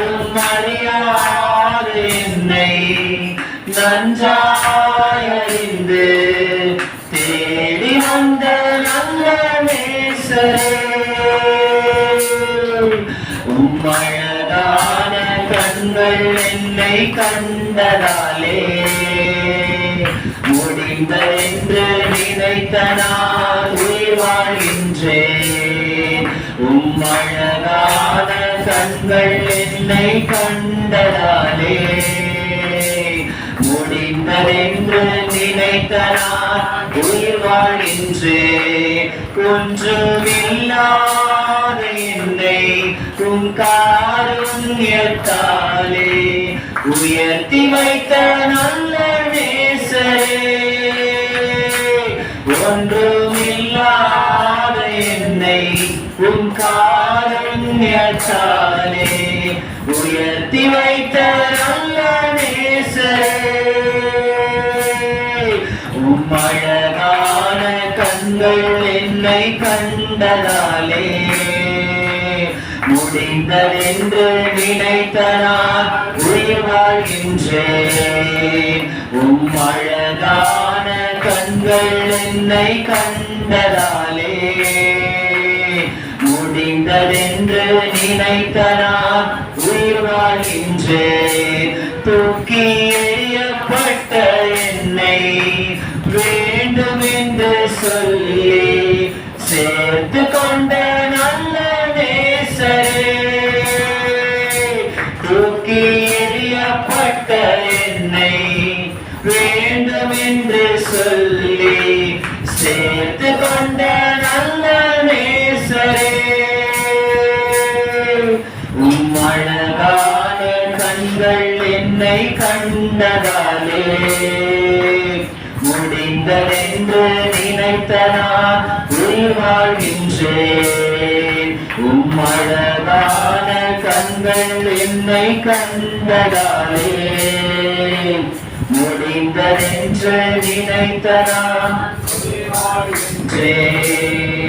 யாரும் அறியாத என்னை நன்றாய் தேடி வந்த நல்ல நேசரே உம்மழகான கண்கள் என்னை கண்டதாலே முடிந்த என்று நினைத்த நான் உயிர் வாழ்கின்றேன். உம்மழகான கண்கள் என்னை கண்டதாலே. முடிந்ததென்று நினைத்த நான் உயிர் வாழ்கின்றேன் ஒன்றுமில்லாத என்னை உன் காருண்யத்தாலே உயர்த்தி வைத்த நல்ல நேசரே. ஒன்று காருண்யத்தாலே உயர்த்தி வைத்த நல்ல உம்மழகான கண்கள் என்னை கண்டதாலே முடிந்ததென்று நினைத்த நான் உயிர் வாழ்கின்றேன் உம் கண்கள் என்னை கண்டதாலே முடிந்ததென்று நினைத்த நான் உயிர் வாழ்கின்றேன் தூக்கி எறியப்பட்ட என்னை வேண்டும் என்று சொல்லி சேர்த்து கொண்ட நல்ல நேசரே. தூக்கி எறியப்பட்ட என்னை வேண்டும் என்று சொல்லி உன்னை கண்டதாலே. முடிந்ததென்று நினைத்த நான் உயிர் வாழ்கின்றேன் உம் கண்கள் என்னை கண்டதாலே. முடிந்ததென்று நினைத்த நான் உயிர் வாழ்கின்றேன்